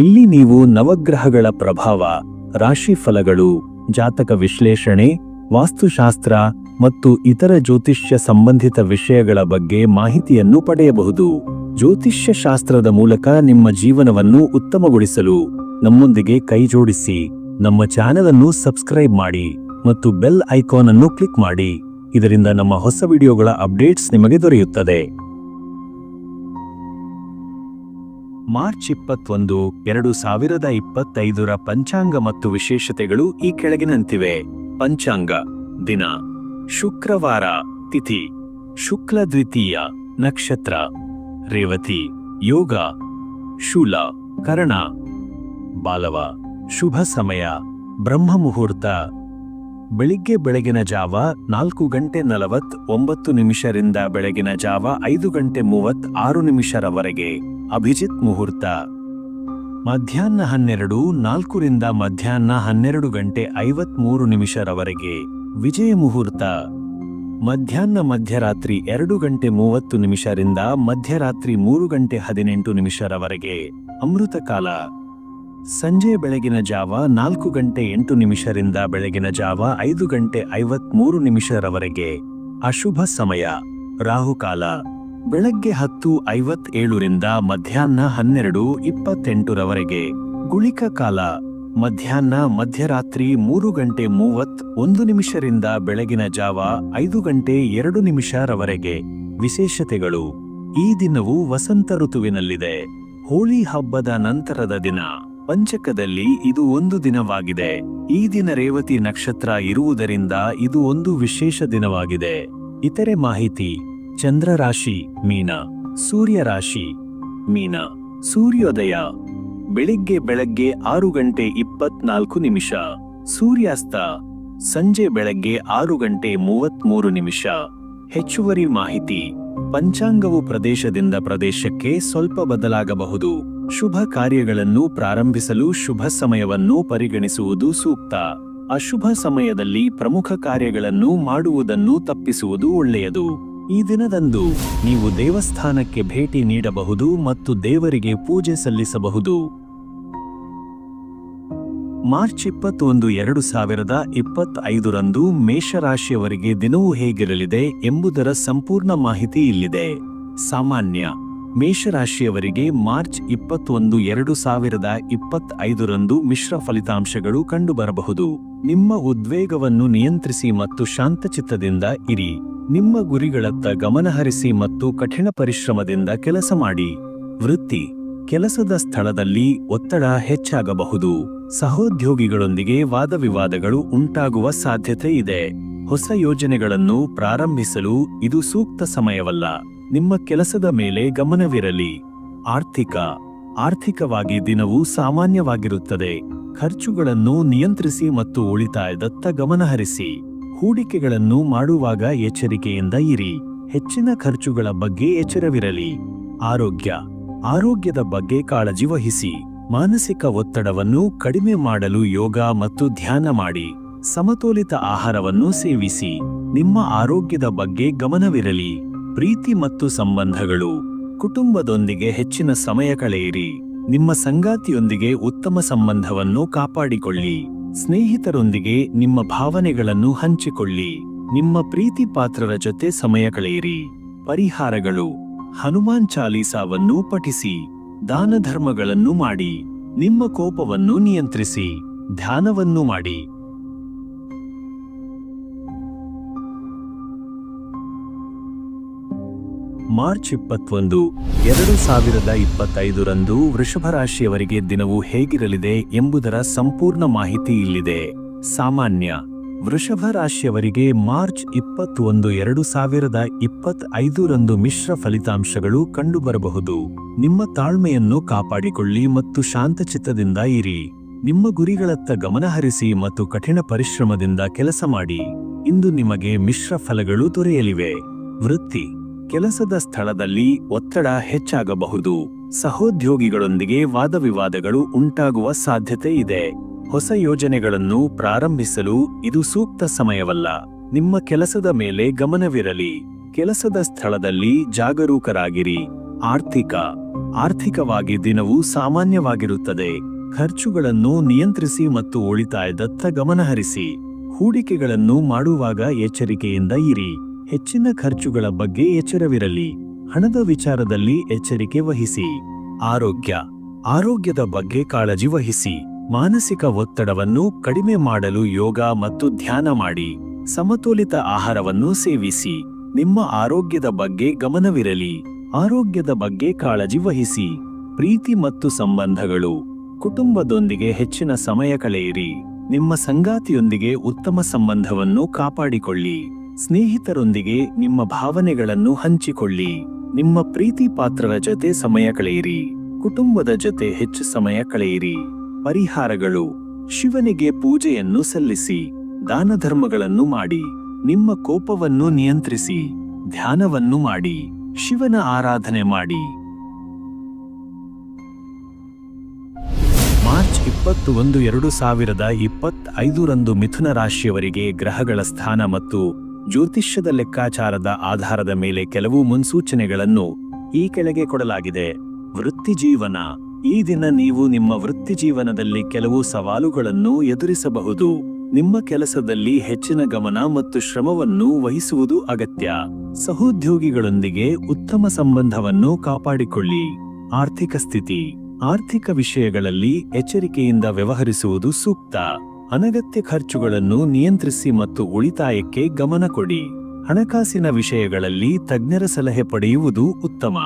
ಇಲ್ಲಿ ನೀವು ನವಗ್ರಹಗಳ ಪ್ರಭಾವ ರಾಶಿ ಫಲಗಳು ಜಾತಕ ವಿಶ್ಲೇಷಣೆ, ವಾಸ್ತುಶಾಸ್ತ್ರ ಮತ್ತು ಇತರ ಜ್ಯೋತಿಷ್ಯ ಸಂಬಂಧಿತ ವಿಷಯಗಳ ಬಗ್ಗೆ ಮಾಹಿತಿಯನ್ನು ಪಡೆಯಬಹುದು. ಜ್ಯೋತಿಷ್ಯ ಶಾಸ್ತ್ರದ ಮೂಲಕ ನಿಮ್ಮ ಜೀವನವನ್ನು ಉತ್ತಮಗೊಳಿಸಲು ನಮ್ಮೊಂದಿಗೆ ಕೈಜೋಡಿಸಿ, ನಮ್ಮ ಚಾನೆಲ್ ಅನ್ನು ಸಬ್ಸ್ಕ್ರೈಬ್ ಮಾಡಿ ಮತ್ತು ಬೆಲ್ ಐಕಾನ್ ಅನ್ನು ಕ್ಲಿಕ್ ಮಾಡಿ. ಇದರಿಂದ ನಮ್ಮ ಹೊಸ ವಿಡಿಯೋಗಳ ಅಪ್ಡೇಟ್ಸ್ ನಿಮಗೆ ದೊರೆಯುತ್ತದೆ. ಮಾರ್ಚ್ ಇಪ್ಪತ್ತೊಂದು, ಎರಡು ಸಾವಿರದ ಇಪ್ಪತ್ತೈದರ ಪಂಚಾಂಗ ಮತ್ತು ವಿಶೇಷತೆಗಳು ಈ ಕೆಳಗಿನಂತಿವೆ ಪಂಚಾಂಗ, ದಿನ, ಶುಕ್ರವಾರ, ತಿಥಿ, ಶುಕ್ಲ ದ್ವಿತೀಯ, ನಕ್ಷತ್ರ, ರೇವತಿ, ಯೋಗ, ಶೂಲ, ಕರ್ಣ, ಬಾಲವ, ಶುಭ ಸಮಯ, ಬ್ರಹ್ಮ ಮುಹೂರ್ತ ಬೆಳಿಗ್ಗೆ ಬೆಳಗಿನ ಜಾವ ನಾಲ್ಕು ಗಂಟೆ ನಲವತ್ ಒಂಬತ್ತು ನಿಮಿಷರಿಂದ ಬೆಳಗಿನ ಜಾವ ಐದು ಗಂಟೆ ಮೂವತ್ ಆರು ನಿಮಿಷರವರೆಗೆ. ಅಭಿಜಿತ್ ಮುಹೂರ್ತ. ಮಧ್ಯಾಹ್ನ ಹನ್ನೆರಡು, ನಾಲ್ಕರಿಂದ ಮಧ್ಯಾಹ್ನ ಹನ್ನೆರಡು ಗಂಟೆ ಐವತ್ಮೂರು ನಿಮಿಷರವರೆಗೆ. ವಿಜಯ ಮುಹೂರ್ತ. ಮಧ್ಯಾಹ್ನ ಮಧ್ಯರಾತ್ರಿ ಎರಡು ಗಂಟೆ ಮೂವತ್ತು ನಿಮಿಷರಿಂದ ಮಧ್ಯರಾತ್ರಿ ಮೂರು ಗಂಟೆ ಹದಿನೆಂಟು ನಿಮಿಷರವರೆಗೆ. ಅಮೃತ ಕಾಲ. ಸಂಜೆ ಬೆಳಗಿನ ಜಾವ ನಾಲ್ಕು ಗಂಟೆ ಎಂಟು ನಿಮಿಷರಿಂದ ಬೆಳಗಿನ ಜಾವ ಐದು ಗಂಟೆ ಐವತ್ಮೂರು ನಿಮಿಷರವರೆಗೆ ಅಶುಭ ಸಮಯ. ರಾಹುಕಾಲ. ಬೆಳಗ್ಗೆ ಹತ್ತು ಐವತ್ತೇಳರಿಂದ ಮಧ್ಯಾಹ್ನ ಹನ್ನೆರಡು ಇಪ್ಪತ್ತೆಂಟರವರೆಗೆ. ಗುಳಿಕ ಕಾಲ. ಮಧ್ಯಾಹ್ನ ಮಧ್ಯರಾತ್ರಿ ಮೂರು ಗಂಟೆ ಮೂವತ್ ಒಂದು ನಿಮಿಷರಿಂದ ಬೆಳಗಿನ ಜಾವ ಐದು ಗಂಟೆ ಎರಡು ನಿಮಿಷರವರೆಗೆ. ವಿಶೇಷತೆಗಳು. ಈ ದಿನವು ವಸಂತ ಋತುವಿನಲ್ಲಿದೆ. ಹೋಳಿ ಹಬ್ಬದ ನಂತರದ ದಿನ. ಪಂಚಕದಲ್ಲಿ ಇದು ಒಂದು ದಿನವಾಗಿದೆ. ಈ ದಿನ ರೇವತಿ ನಕ್ಷತ್ರ ಇರುವುದರಿಂದ ಇದು ಒಂದು ವಿಶೇಷ ದಿನವಾಗಿದೆ. ಇತರೆ ಮಾಹಿತಿ, ಚಂದ್ರ ರಾಶಿ, ಮೀನ, ಸೂರ್ಯ ರಾಶಿ, ಮೀನ, ಸೂರ್ಯೋದಯ, ಬೆಳಿಗ್ಗೆ ಬೆಳಗ್ಗೆ ಆರು ಗಂಟೆ ಇಪ್ಪತ್ನಾಲ್ಕು ನಿಮಿಷ, ಸೂರ್ಯಾಸ್ತ, ಸಂಜೆ ಬೆಳಗ್ಗೆ ಆರು ಗಂಟೆ ಮೂವತ್ಮೂರು ನಿಮಿಷ. ಹೆಚ್ಚುವರಿ ಮಾಹಿತಿ ಪಂಚಾಂಗವು ಪ್ರದೇಶದಿಂದ ಪ್ರದೇಶಕ್ಕೆ ಸ್ವಲ್ಪ ಬದಲಾಗಬಹುದು. ಶುಭ ಕಾರ್ಯಗಳನ್ನು ಪ್ರಾರಂಭಿಸಲು ಶುಭ ಸಮಯವನ್ನು ಪರಿಗಣಿಸುವುದು ಸೂಕ್ತ. ಅಶುಭ ಸಮಯದಲ್ಲಿ ಪ್ರಮುಖ ಕಾರ್ಯಗಳನ್ನು ಮಾಡುವುದನ್ನು ತಪ್ಪಿಸುವುದು ಒಳ್ಳೆಯದು. ಈ ದಿನದಂದು ನೀವು ದೇವಸ್ಥಾನಕ್ಕೆ ಭೇಟಿ ನೀಡಬಹುದು ಮತ್ತು ದೇವರಿಗೆ ಪೂಜೆ ಸಲ್ಲಿಸಬಹುದು. ಮಾರ್ಚ್ ಇಪ್ಪತ್ತೊಂದು ಎರಡು ಸಾವಿರದ ಇಪ್ಪತ್ತೈದರಂದು ಮೇಷರಾಶಿಯವರಿಗೆ ದಿನವೂ ಹೇಗಿರಲಿದೆ ಎಂಬುದರ ಸಂಪೂರ್ಣ ಮಾಹಿತಿ ಇಲ್ಲಿದೆ. ಸಾಮಾನ್ಯ, ಮೇಷರಾಶಿಯವರಿಗೆ ಮಾರ್ಚ್ ಇಪ್ಪತ್ತೊಂದು ಎರಡು ಸಾವಿರದ ಇಪ್ಪತ್ತೈದರಂದು ಮಿಶ್ರ ಫಲಿತಾಂಶಗಳು ಕಂಡುಬರಬಹುದು. ನಿಮ್ಮ ಉದ್ವೇಗವನ್ನು ನಿಯಂತ್ರಿಸಿ ಮತ್ತು ಶಾಂತಚಿತ್ತದಿಂದ ಇರಿ. ನಿಮ್ಮ ಗುರಿಗಳತ್ತ ಗಮನಹರಿಸಿ ಮತ್ತು ಕಠಿಣ ಪರಿಶ್ರಮದಿಂದ ಕೆಲಸ ಮಾಡಿ. ವೃತ್ತಿ ಕೆಲಸದ ಸ್ಥಳದಲ್ಲಿ ಒತ್ತಡ ಹೆಚ್ಚಾಗಬಹುದು. ಸಹೋದ್ಯೋಗಿಗಳೊಂದಿಗೆ ವಾದವಿವಾದಗಳು ಉಂಟಾಗುವ ಸಾಧ್ಯತೆ ಇದೆ. ಹೊಸ ಯೋಜನೆಗಳನ್ನು ಪ್ರಾರಂಭಿಸಲು ಇದು ಸೂಕ್ತ ಸಮಯವಲ್ಲ. ನಿಮ್ಮ ಕೆಲಸದ ಮೇಲೆ ಗಮನವಿರಲಿ. ಆರ್ಥಿಕ, ಆರ್ಥಿಕವಾಗಿ ದಿನವು ಸಾಮಾನ್ಯವಾಗಿರುತ್ತದೆ. ಖರ್ಚುಗಳನ್ನು ನಿಯಂತ್ರಿಸಿ ಮತ್ತು ಉಳಿತಾಯದತ್ತ ಗಮನಹರಿಸಿ. ಹೂಡಿಕೆಗಳನ್ನು ಮಾಡುವಾಗ ಎಚ್ಚರಿಕೆಯಿಂದ ಇರಿ. ಹೆಚ್ಚಿನ ಖರ್ಚುಗಳ ಬಗ್ಗೆ ಎಚ್ಚರವಿರಲಿ. ಆರೋಗ್ಯ ಆರೋಗ್ಯದ ಬಗ್ಗೆ ಕಾಳಜಿ ವಹಿಸಿ. ಮಾನಸಿಕ ಒತ್ತಡವನ್ನು ಕಡಿಮೆ ಮಾಡಲು ಯೋಗ ಮತ್ತು ಧ್ಯಾನ ಮಾಡಿ. ಸಮತೋಲಿತ ಆಹಾರವನ್ನು ಸೇವಿಸಿ. ನಿಮ್ಮ ಆರೋಗ್ಯದ ಬಗ್ಗೆ ಗಮನವಿರಲಿ. ಪ್ರೀತಿ ಮತ್ತು ಸಂಬಂಧಗಳು. ಕುಟುಂಬದೊಂದಿಗೆ ಹೆಚ್ಚಿನ ಸಮಯ ಕಳೆಯಿರಿ. ನಿಮ್ಮ ಸಂಗಾತಿಯೊಂದಿಗೆ ಉತ್ತಮ ಸಂಬಂಧವನ್ನು ಕಾಪಾಡಿಕೊಳ್ಳಿ. ಸ್ನೇಹಿತರೊಂದಿಗೆ ನಿಮ್ಮ ಭಾವನೆಗಳನ್ನು ಹಂಚಿಕೊಳ್ಳಿ. ನಿಮ್ಮ ಪ್ರೀತಿ ಪಾತ್ರರ ಜೊತೆ ಸಮಯ ಕಳೆಯಿರಿ. ಪರಿಹಾರಗಳು. ಹನುಮಾನ್ ಚಾಲೀಸಾವನ್ನು ಪಠಿಸಿ, ದಾನ ಧರ್ಮಗಳನ್ನು ಮಾಡಿ, ನಿಮ್ಮ ಕೋಪವನ್ನು ನಿಯಂತ್ರಿಸಿ, ಧ್ಯಾನವನ್ನು ಮಾಡಿ. ಮಾರ್ಚ್ ಇಪ್ಪತ್ತೊಂದು, ಎರಡು ಸಾವಿರದ ಇಪ್ಪತ್ತೈದರಂದು ವೃಷಭ ರಾಶಿಯವರಿಗೆ ದಿನವು ಹೇಗಿರಲಿದೆ ಎಂಬುದರ ಸಂಪೂರ್ಣ ಮಾಹಿತಿ ಇಲ್ಲಿದೆ. ಸಾಮಾನ್ಯ ವೃಷಭ ರಾಶಿಯವರಿಗೆ ಮಾರ್ಚ್ ಇಪ್ಪತ್ತೊಂದು, ಎರಡು ಸಾವಿರದ ಇಪ್ಪತ್ತೈದರಂದು ಮಿಶ್ರ ಫಲಿತಾಂಶಗಳು ಕಂಡುಬರಬಹುದು. ನಿಮ್ಮ ತಾಳ್ಮೆಯನ್ನು ಕಾಪಾಡಿಕೊಳ್ಳಿ ಮತ್ತು ಶಾಂತಚಿತ್ತದಿಂದ ಇರಿ. ನಿಮ್ಮ ಗುರಿಗಳತ್ತ ಗಮನಹರಿಸಿ ಮತ್ತು ಕಠಿಣ ಪರಿಶ್ರಮದಿಂದ ಕೆಲಸ ಮಾಡಿ. ಇಂದು ನಿಮಗೆ ಮಿಶ್ರ ಫಲಗಳು ದೊರೆಯಲಿವೆ. ವೃತ್ತಿ. ಕೆಲಸದ ಸ್ಥಳದಲ್ಲಿ ಒತ್ತಡ ಹೆಚ್ಚಾಗಬಹುದು. ಸಹೋದ್ಯೋಗಿಗಳೊಂದಿಗೆ ವಾದವಿವಾದಗಳು ಉಂಟಾಗುವ ಸಾಧ್ಯತೆ ಇದೆ. ಹೊಸ ಯೋಜನೆಗಳನ್ನು ಪ್ರಾರಂಭಿಸಲು ಇದು ಸೂಕ್ತ ಸಮಯವಲ್ಲ. ನಿಮ್ಮ ಕೆಲಸದ ಮೇಲೆ ಗಮನವಿರಲಿ. ಕೆಲಸದ ಸ್ಥಳದಲ್ಲಿ ಜಾಗರೂಕರಾಗಿರಿ. ಆರ್ಥಿಕ, ಆರ್ಥಿಕವಾಗಿ ದಿನವು ಸಾಮಾನ್ಯವಾಗಿರುತ್ತದೆ. ಖರ್ಚುಗಳನ್ನು ನಿಯಂತ್ರಿಸಿ ಮತ್ತು ಉಳಿತಾಯದತ್ತ ಗಮನಹರಿಸಿ. ಹೂಡಿಕೆಗಳನ್ನು ಮಾಡುವಾಗ ಎಚ್ಚರಿಕೆಯಿಂದ ಇರಿ. ಹೆಚ್ಚಿನ ಖರ್ಚುಗಳ ಬಗ್ಗೆ ಎಚ್ಚರವಿರಲಿ. ಹಣದ ವಿಚಾರದಲ್ಲಿ ಎಚ್ಚರಿಕೆ ವಹಿಸಿ. ಆರೋಗ್ಯ, ಆರೋಗ್ಯದ ಬಗ್ಗೆ ಕಾಳಜಿ ವಹಿಸಿ. ಮಾನಸಿಕ ಒತ್ತಡವನ್ನು ಕಡಿಮೆ ಮಾಡಲು ಯೋಗ ಮತ್ತು ಧ್ಯಾನ ಮಾಡಿ. ಸಮತೋಲಿತ ಆಹಾರವನ್ನು ಸೇವಿಸಿ. ನಿಮ್ಮ ಆರೋಗ್ಯದ ಬಗ್ಗೆ ಗಮನವಿರಲಿ. ಆರೋಗ್ಯದ ಬಗ್ಗೆ ಕಾಳಜಿ ವಹಿಸಿ. ಪ್ರೀತಿ ಮತ್ತು ಸಂಬಂಧಗಳು. ಕುಟುಂಬದೊಂದಿಗೆ ಹೆಚ್ಚಿನ ಸಮಯ ಕಳೆಯಿರಿ. ನಿಮ್ಮ ಸಂಗಾತಿಯೊಂದಿಗೆ ಉತ್ತಮ ಸಂಬಂಧವನ್ನು ಕಾಪಾಡಿಕೊಳ್ಳಿ. ಸ್ನೇಹಿತರೊಂದಿಗೆ ನಿಮ್ಮ ಭಾವನೆಗಳನ್ನು ಹಂಚಿಕೊಳ್ಳಿ. ನಿಮ್ಮ ಪ್ರೀತಿ ಪಾತ್ರರ ಜೊತೆ ಸಮಯ ಕಳೆಯಿರಿ. ಕುಟುಂಬದ ಜೊತೆ ಹೆಚ್ಚು ಸಮಯ ಕಳೆಯಿರಿ. ಪರಿಹಾರಗಳು. ಶಿವನಿಗೆ ಪೂಜೆಯನ್ನು ಸಲ್ಲಿಸಿ ದಾನ ಧರ್ಮಗಳನ್ನು ಮಾಡಿ, ನಿಮ್ಮ ಕೋಪವನ್ನು ನಿಯಂತ್ರಿಸಿ, ಧ್ಯಾನವನ್ನು ಮಾಡಿ, ಶಿವನ ಆರಾಧನೆ ಮಾಡಿ. ಮಾರ್ಚ್ ಇಪ್ಪತ್ತು ಒಂದು ಎರಡು ಸಾವಿರದ ಇಪ್ಪತ್ತೈದರಂದು ಮಿಥುನ ರಾಶಿಯವರಿಗೆ ಗ್ರಹಗಳ ಸ್ಥಾನ ಮತ್ತು ಜ್ಯೋತಿಷ್ಯದ ಲೆಕ್ಕಾಚಾರದ ಆಧಾರದ ಮೇಲೆ ಕೆಲವು ಮುನ್ಸೂಚನೆಗಳನ್ನು ಈ ಕೆಳಗೆ ಕೊಡಲಾಗಿದೆ. ವೃತ್ತಿ ಜೀವನ. ಈ ದಿನ ನೀವು ನಿಮ್ಮ ವೃತ್ತಿ ಜೀವನದಲ್ಲಿ ಕೆಲವು ಸವಾಲುಗಳನ್ನು ಎದುರಿಸಬಹುದು. ನಿಮ್ಮ ಕೆಲಸದಲ್ಲಿ ಹೆಚ್ಚಿನ ಗಮನ ಮತ್ತು ಶ್ರಮವನ್ನು ವಹಿಸುವುದು ಅಗತ್ಯ. ಸಹೋದ್ಯೋಗಿಗಳೊಂದಿಗೆ ಉತ್ತಮ ಸಂಬಂಧವನ್ನು ಕಾಪಾಡಿಕೊಳ್ಳಿ. ಆರ್ಥಿಕ ಸ್ಥಿತಿ. ಆರ್ಥಿಕ ವಿಷಯಗಳಲ್ಲಿ ಎಚ್ಚರಿಕೆಯಿಂದ ವ್ಯವಹರಿಸುವುದು ಸೂಕ್ತ. ಅನಗತ್ಯ ಖರ್ಚುಗಳನ್ನು ನಿಯಂತ್ರಿಸಿ ಮತ್ತು ಉಳಿತಾಯಕ್ಕೆ ಗಮನ ಕೊಡಿ. ಹಣಕಾಸಿನ ವಿಷಯಗಳಲ್ಲಿ ತಜ್ಞರ ಸಲಹೆ ಪಡೆಯುವುದು ಉತ್ತಮ.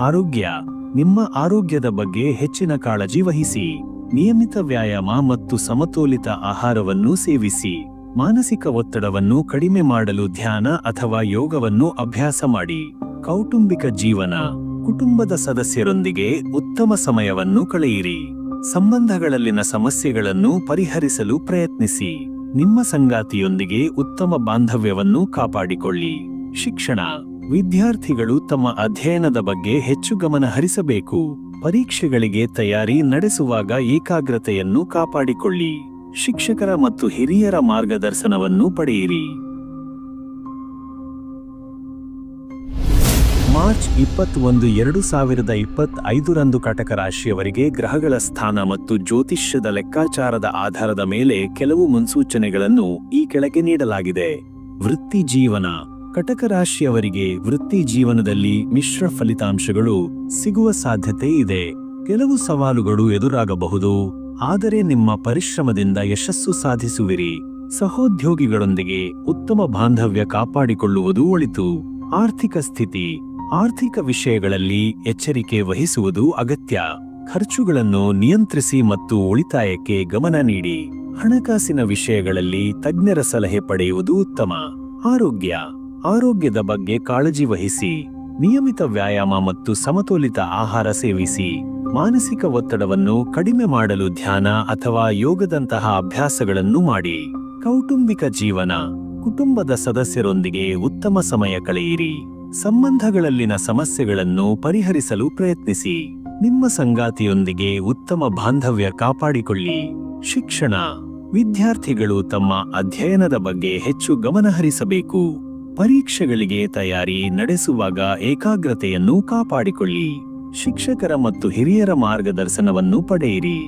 ಆರೋಗ್ಯ. ನಿಮ್ಮ ಆರೋಗ್ಯದ ಬಗ್ಗೆ ಹೆಚ್ಚಿನ ಕಾಳಜಿ ವಹಿಸಿ. ನಿಯಮಿತ ವ್ಯಾಯಾಮ ಮತ್ತು ಸಮತೋಲಿತ ಆಹಾರವನ್ನು ಸೇವಿಸಿ. ಮಾನಸಿಕ ಒತ್ತಡವನ್ನು ಕಡಿಮೆ ಮಾಡಲು ಧ್ಯಾನ ಅಥವಾ ಯೋಗವನ್ನು ಅಭ್ಯಾಸ ಮಾಡಿ. ಕೌಟುಂಬಿಕ ಜೀವನ. ಕುಟುಂಬದ ಸದಸ್ಯರೊಂದಿಗೆ ಉತ್ತಮ ಸಮಯವನ್ನು ಕಳೆಯಿರಿ. ಸಂಬಂಧಗಳಲ್ಲಿನ ಸಮಸ್ಯೆಗಳನ್ನು ಪರಿಹರಿಸಲು ಪ್ರಯತ್ನಿಸಿ. ನಿಮ್ಮ ಸಂಗಾತಿಯೊಂದಿಗೆ ಉತ್ತಮ ಬಾಂಧವ್ಯವನ್ನು ಕಾಪಾಡಿಕೊಳ್ಳಿ. ಶಿಕ್ಷಣ. ವಿದ್ಯಾರ್ಥಿಗಳು ತಮ್ಮ ಅಧ್ಯಯನದ ಬಗ್ಗೆ ಹೆಚ್ಚು ಗಮನ ಹರಿಸಬೇಕು. ಪರೀಕ್ಷೆಗಳಿಗೆ ತಯಾರಿ ನಡೆಸುವಾಗ ಏಕಾಗ್ರತೆಯನ್ನು ಕಾಪಾಡಿಕೊಳ್ಳಿ. ಶಿಕ್ಷಕರ ಮತ್ತು ಹಿರಿಯರ ಮಾರ್ಗದರ್ಶನವನ್ನು ಪಡೆಯಿರಿ. ಮಾರ್ಚ್ ಇಪ್ಪತ್ತೊಂದು, ಎರಡು ಸಾವಿರದ ಇಪ್ಪತ್ತೈದರಂದು ಕಟಕ ರಾಶಿಯವರಿಗೆ ಗ್ರಹಗಳ ಸ್ಥಾನ ಮತ್ತು ಜ್ಯೋತಿಷ್ಯದ ಲೆಕ್ಕಾಚಾರದ ಆಧಾರದ ಮೇಲೆ ಕೆಲವು ಮುನ್ಸೂಚನೆಗಳನ್ನು ಈ ಕೆಳಗೆ ನೀಡಲಾಗಿದೆ. ವೃತ್ತಿ ಜೀವನ. ಕಟಕ ರಾಶಿಯವರಿಗೆ ವೃತ್ತಿ ಜೀವನದಲ್ಲಿ ಮಿಶ್ರ ಫಲಿತಾಂಶಗಳು ಸಿಗುವ ಸಾಧ್ಯತೆ ಇದೆ. ಕೆಲವು ಸವಾಲುಗಳು ಎದುರಾಗಬಹುದು. ಆದರೆ ನಿಮ್ಮ ಪರಿಶ್ರಮದಿಂದ ಯಶಸ್ಸು ಸಾಧಿಸುವಿರಿ. ಸಹೋದ್ಯೋಗಿಗಳೊಂದಿಗೆ ಉತ್ತಮ ಬಾಂಧವ್ಯ ಕಾಪಾಡಿಕೊಳ್ಳುವುದು ಒಳಿತು. ಆರ್ಥಿಕ ಸ್ಥಿತಿ, ಆರ್ಥಿಕ ವಿಷಯಗಳಲ್ಲಿ ಎಚ್ಚರಿಕೆ ವಹಿಸುವುದು ಅಗತ್ಯ. ಖರ್ಚುಗಳನ್ನು ನಿಯಂತ್ರಿಸಿ ಮತ್ತು ಉಳಿತಾಯಕ್ಕೆ ಗಮನ ನೀಡಿ. ಹಣಕಾಸಿನ ವಿಷಯಗಳಲ್ಲಿ ತಜ್ಞರ ಸಲಹೆ ಪಡೆಯುವುದು ಉತ್ತಮ. ಆರೋಗ್ಯ ಆರೋಗ್ಯದ ಬಗ್ಗೆ ಕಾಳಜಿ ವಹಿಸಿ, ನಿಯಮಿತ ವ್ಯಾಯಾಮ ಮತ್ತು ಸಮತೋಲಿತ ಆಹಾರ ಸೇವಿಸಿ, ಮಾನಸಿಕ ಒತ್ತಡವನ್ನು ಕಡಿಮೆ ಮಾಡಲು ಧ್ಯಾನ ಅಥವಾ ಯೋಗದಂತಹ ಅಭ್ಯಾಸಗಳನ್ನು ಮಾಡಿ. ಕೌಟುಂಬಿಕ ಜೀವನ, ಕುಟುಂಬದ ಸದಸ್ಯರೊಂದಿಗೆ ಉತ್ತಮ ಸಮಯ ಕಳೆಯಿರಿ. ಸಂಬಂಧಗಳಲ್ಲಿನ ಸಮಸ್ಯೆಗಳನ್ನು ಪರಿಹರಿಸಲು ಪ್ರಯತ್ನಿಸಿ. ನಿಮ್ಮ ಸಂಗಾತಿಯೊಂದಿಗೆ ಉತ್ತಮ ಬಾಂಧವ್ಯ ಕಾಪಾಡಿಕೊಳ್ಳಿ. ಶಿಕ್ಷಣ, ವಿದ್ಯಾರ್ಥಿಗಳು ತಮ್ಮ ಅಧ್ಯಯನದ ಬಗ್ಗೆ ಹೆಚ್ಚು ಗಮನಹರಿಸಬೇಕು. ಪರೀಕ್ಷೆಗಳಿಗೆ ತಯಾರಿ ನಡೆಸುವಾಗ ಏಕಾಗ್ರತೆಯನ್ನು ಕಾಪಾಡಿಕೊಳ್ಳಿ. ಶಿಕ್ಷಕರ ಮತ್ತು ಹಿರಿಯರ ಮಾರ್ಗದರ್ಶನವನ್ನು ಪಡೆಯಿರಿ.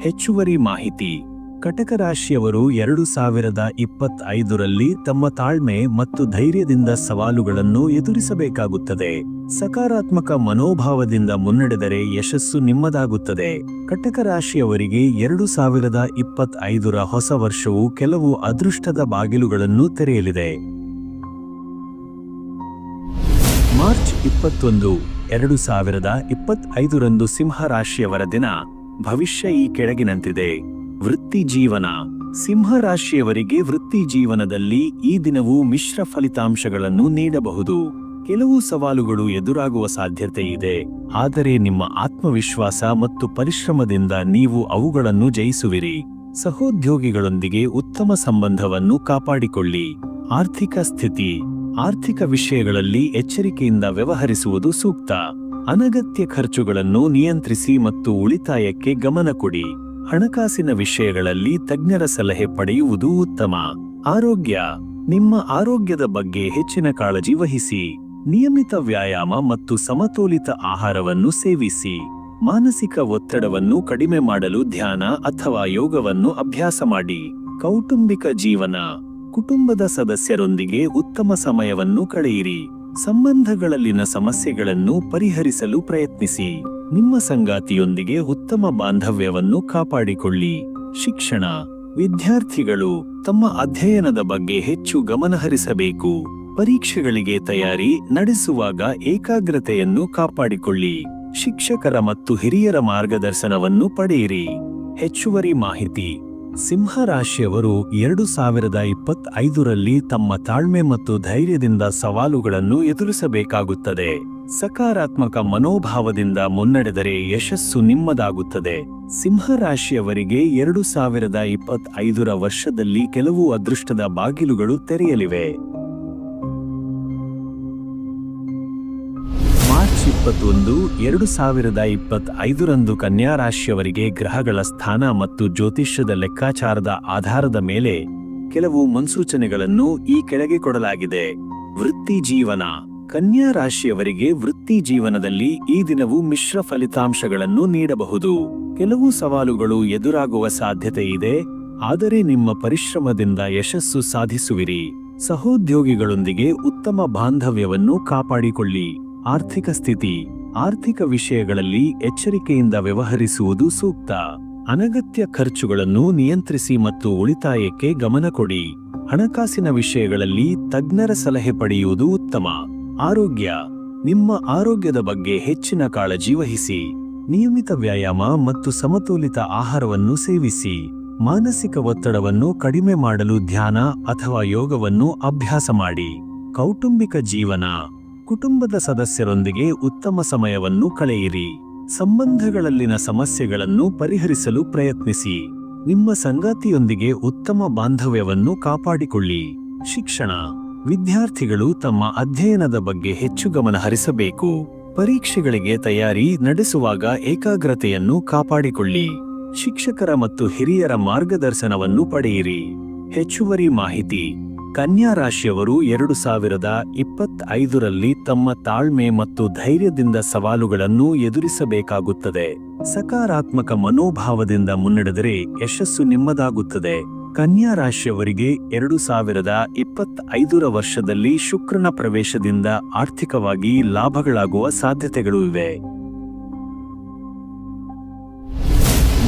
ಹೆಚ್ಚುವರಿ ಮಾಹಿತಿ. ಕಟಕ ರಾಶಿಯವರು ಎರಡು ಸಾವಿರದ ಇಪ್ಪತ್ತೈದರಲ್ಲಿ ತಮ್ಮ ತಾಳ್ಮೆ ಮತ್ತು ಧೈರ್ಯದಿಂದ ಸವಾಲುಗಳನ್ನು ಎದುರಿಸಬೇಕಾಗುತ್ತದೆ. ಸಕಾರಾತ್ಮಕ ಮನೋಭಾವದಿಂದ ಮುನ್ನಡೆದರೆ ಯಶಸ್ಸು ನಿಮ್ಮದಾಗುತ್ತದೆ. ಕಟಕ ರಾಶಿಯವರಿಗೆ ಎರಡು ಸಾವಿರದ ಇಪ್ಪತ್ತೈದರ ಹೊಸ ವರ್ಷವು ಕೆಲವು ಅದೃಷ್ಟದ ಬಾಗಿಲುಗಳನ್ನು ತೆರೆಯಲಿದೆ. ಮಾರ್ಚ್ ಇಪ್ಪತ್ತೊಂದು, ಎರಡು ಸಾವಿರದ ಇಪ್ಪತ್ತೈದರಂದು ಸಿಂಹ ರಾಶಿಯವರ ದಿನ. ಭವಿಷ್ಯ ಈ ಕೆಳಗಿನಂತಿದೆ. ವೃತ್ತಿ ಜೀವನ. ಸಿಂಹ ರಾಶಿಯವರಿಗೆ ವೃತ್ತಿ ಜೀವನದಲ್ಲಿ ಈ ದಿನವು ಮಿಶ್ರ ಫಲಿತಾಂಶಗಳನ್ನು ನೀಡಬಹುದು. ಕೆಲವು ಸವಾಲುಗಳು ಎದುರಾಗುವ ಸಾಧ್ಯತೆ ಇದೆ. ಆದರೆ ನಿಮ್ಮ ಆತ್ಮವಿಶ್ವಾಸ ಮತ್ತು ಪರಿಶ್ರಮದಿಂದ ನೀವು ಅವುಗಳನ್ನು ಜಯಿಸುವಿರಿ. ಸಹೋದ್ಯೋಗಿಗಳೊಂದಿಗೆ ಉತ್ತಮ ಸಂಬಂಧವನ್ನು ಕಾಪಾಡಿಕೊಳ್ಳಿ. ಆರ್ಥಿಕ ಸ್ಥಿತಿ. ಆರ್ಥಿಕ ವಿಷಯಗಳಲ್ಲಿ ಎಚ್ಚರಿಕೆಯಿಂದ ವ್ಯವಹರಿಸುವುದು ಸೂಕ್ತ. ಅನಗತ್ಯ ಖರ್ಚುಗಳನ್ನು ನಿಯಂತ್ರಿಸಿ ಮತ್ತು ಉಳಿತಾಯಕ್ಕೆ ಗಮನ ಕೊಡಿ. ಹಣಕಾಸಿನ ವಿಷಯಗಳಲ್ಲಿ ತಜ್ಞರ ಸಲಹೆ ಪಡೆಯುವುದು ಉತ್ತಮ. ಆರೋಗ್ಯ. ನಿಮ್ಮ ಆರೋಗ್ಯದ ಬಗ್ಗೆ ಹೆಚ್ಚಿನ ಕಾಳಜಿ ವಹಿಸಿ. ನಿಯಮಿತ ವ್ಯಾಯಾಮ ಮತ್ತು ಸಮತೋಲಿತ ಆಹಾರವನ್ನು ಸೇವಿಸಿ. ಮಾನಸಿಕ ಒತ್ತಡವನ್ನು ಕಡಿಮೆ ಮಾಡಲು ಧ್ಯಾನ ಅಥವಾ ಯೋಗವನ್ನು ಅಭ್ಯಾಸ ಮಾಡಿ. ಕೌಟುಂಬಿಕ ಜೀವನ. ಕುಟುಂಬದ ಸದಸ್ಯರೊಂದಿಗೆ ಉತ್ತಮ ಸಮಯವನ್ನು ಕಳೆಯಿರಿ. ಸಂಬಂಧಗಳಲ್ಲಿನ ಸಮಸ್ಯೆಗಳನ್ನು ಪರಿಹರಿಸಲು ಪ್ರಯತ್ನಿಸಿ. ನಿಮ್ಮ ಸಂಗಾತಿಯೊಂದಿಗೆ ಉತ್ತಮ ಬಾಂಧವ್ಯವನ್ನು ಕಾಪಾಡಿಕೊಳ್ಳಿ. ಶಿಕ್ಷಣ. ವಿದ್ಯಾರ್ಥಿಗಳು ತಮ್ಮ ಅಧ್ಯಯನದ ಬಗ್ಗೆ ಹೆಚ್ಚು ಗಮನಹರಿಸಬೇಕು. ಪರೀಕ್ಷೆಗಳಿಗೆ ತಯಾರಿ ನಡೆಸುವಾಗ ಏಕಾಗ್ರತೆಯನ್ನು ಕಾಪಾಡಿಕೊಳ್ಳಿ. ಶಿಕ್ಷಕರ ಮತ್ತು ಹಿರಿಯರ ಮಾರ್ಗದರ್ಶನವನ್ನು ಪಡೆಯಿರಿ. ಹೆಚ್ಚುವರಿ ಮಾಹಿತಿ. ಸಿಂಹ ರಾಶಿಯವರು ಎರಡು ಸಾವಿರದ ಇಪ್ಪತ್ತೈದರಲ್ಲಿ ತಮ್ಮ ತಾಳ್ಮೆ ಮತ್ತು ಧೈರ್ಯದಿಂದ ಸವಾಲುಗಳನ್ನು ಎದುರಿಸಬೇಕಾಗುತ್ತದೆ. ಸಕಾರಾತ್ಮಕ ಮನೋಭಾವದಿಂದ ಮುನ್ನಡೆದರೆ ಯಶಸ್ಸು ನಿಮ್ಮದಾಗುತ್ತದೆ. ಸಿಂಹ ರಾಶಿಯವರಿಗೆ ಎರಡು ಸಾವಿರದ ಇಪ್ಪತ್ತೈದರ ವರ್ಷದಲ್ಲಿ ಕೆಲವು ಅದೃಷ್ಟದ ಬಾಗಿಲುಗಳು ತೆರೆಯಲಿವೆ. ಮಾರ್ಚ್ ಇಪ್ಪತ್ತೊಂದು, ಎರಡು ಸಾವಿರದ ಇಪ್ಪತ್ತೈದರಂದು ಕನ್ಯಾ ರಾಶಿಯವರಿಗೆ ಗ್ರಹಗಳ ಸ್ಥಾನ ಮತ್ತು ಜ್ಯೋತಿಷ್ಯದ ಲೆಕ್ಕಾಚಾರದ ಆಧಾರದ ಮೇಲೆ ಕೆಲವು ಮುನ್ಸೂಚನೆಗಳನ್ನು ಈ ಕೆಳಗೆ ಕೊಡಲಾಗಿದೆ. ವೃತ್ತಿ ಜೀವನ. ಕನ್ಯಾ ರಾಶಿಯವರಿಗೆ ವೃತ್ತಿ ಜೀವನದಲ್ಲಿ ಈ ದಿನವು ಮಿಶ್ರ ಫಲಿತಾಂಶಗಳನ್ನು ನೀಡಬಹುದು. ಕೆಲವು ಸವಾಲುಗಳು ಎದುರಾಗುವ ಸಾಧ್ಯತೆ ಇದೆ. ಆದರೆ ನಿಮ್ಮ ಪರಿಶ್ರಮದಿಂದ ಯಶಸ್ಸು ಸಾಧಿಸುವಿರಿ. ಸಹೋದ್ಯೋಗಿಗಳೊಂದಿಗೆ ಉತ್ತಮ ಬಾಂಧವ್ಯವನ್ನು ಕಾಪಾಡಿಕೊಳ್ಳಿ. ಆರ್ಥಿಕ ಸ್ಥಿತಿ, ಆರ್ಥಿಕ ವಿಷಯಗಳಲ್ಲಿ ಎಚ್ಚರಿಕೆಯಿಂದ ವ್ಯವಹರಿಸುವುದು ಸೂಕ್ತ. ಅನಗತ್ಯ ಖರ್ಚುಗಳನ್ನು ನಿಯಂತ್ರಿಸಿ ಮತ್ತು ಉಳಿತಾಯಕ್ಕೆ ಗಮನ ಕೊಡಿ. ಹಣಕಾಸಿನ ವಿಷಯಗಳಲ್ಲಿ ತಜ್ಞರ ಸಲಹೆ ಪಡೆಯುವುದು ಉತ್ತಮ. ಆರೋಗ್ಯ, ನಿಮ್ಮ ಆರೋಗ್ಯದ ಬಗ್ಗೆ ಹೆಚ್ಚಿನ ಕಾಳಜಿ ವಹಿಸಿ. ನಿಯಮಿತ ವ್ಯಾಯಾಮ ಮತ್ತು ಸಮತೋಲಿತ ಆಹಾರವನ್ನು ಸೇವಿಸಿ. ಮಾನಸಿಕ ಒತ್ತಡವನ್ನು ಕಡಿಮೆ ಮಾಡಲು ಧ್ಯಾನ ಅಥವಾ ಯೋಗವನ್ನು ಅಭ್ಯಾಸ ಮಾಡಿ. ಕೌಟುಂಬಿಕ ಜೀವನ ಕುಟುಂಬದ ಸದಸ್ಯರೊಂದಿಗೆ ಉತ್ತಮ ಸಮಯವನ್ನು ಕಳೆಯಿರಿ. ಸಂಬಂಧಗಳಲ್ಲಿನ ಸಮಸ್ಯೆಗಳನ್ನು ಪರಿಹರಿಸಲು ಪ್ರಯತ್ನಿಸಿ. ನಿಮ್ಮ ಸಂಗಾತಿಯೊಂದಿಗೆ ಉತ್ತಮ ಬಾಂಧವ್ಯವನ್ನು ಕಾಪಾಡಿಕೊಳ್ಳಿ. ಶಿಕ್ಷಣ. ವಿದ್ಯಾರ್ಥಿಗಳು ತಮ್ಮ ಅಧ್ಯಯನದ ಬಗ್ಗೆ ಹೆಚ್ಚು ಗಮನ ಹರಿಸಬೇಕು. ಪರೀಕ್ಷೆಗಳಿಗೆ ತಯಾರಿ ನಡೆಸುವಾಗ ಏಕಾಗ್ರತೆಯನ್ನು ಕಾಪಾಡಿಕೊಳ್ಳಿ. ಶಿಕ್ಷಕರ ಮತ್ತು ಹಿರಿಯರ ಮಾರ್ಗದರ್ಶನವನ್ನು ಪಡೆಯಿರಿ. ಹೆಚ್ಚುವರಿ ಮಾಹಿತಿ. ಕನ್ಯಾ ರಾಶಿಯವರು ಎರಡು ಸಾವಿರದ ಇಪ್ಪತ್ತೈದರಲ್ಲಿ ತಮ್ಮ ತಾಳ್ಮೆ ಮತ್ತು ಧೈರ್ಯದಿಂದ ಸವಾಲುಗಳನ್ನು ಎದುರಿಸಬೇಕಾಗುತ್ತದೆ. ಸಕಾರಾತ್ಮಕ ಮನೋಭಾವದಿಂದ ಮುನ್ನಡೆದರೆ ಯಶಸ್ಸು ನಿಮ್ಮದಾಗುತ್ತದೆ. ಕನ್ಯಾ ರಾಶಿಯವರಿಗೆ ಎರಡು ಸಾವಿರದ ಇಪ್ಪತ್ತೈದರ ವರ್ಷದಲ್ಲಿ ಶುಕ್ರನ ಪ್ರವೇಶದಿಂದ ಆರ್ಥಿಕವಾಗಿ ಲಾಭಗಳಾಗುವ ಸಾಧ್ಯತೆಗಳು ಇವೆ.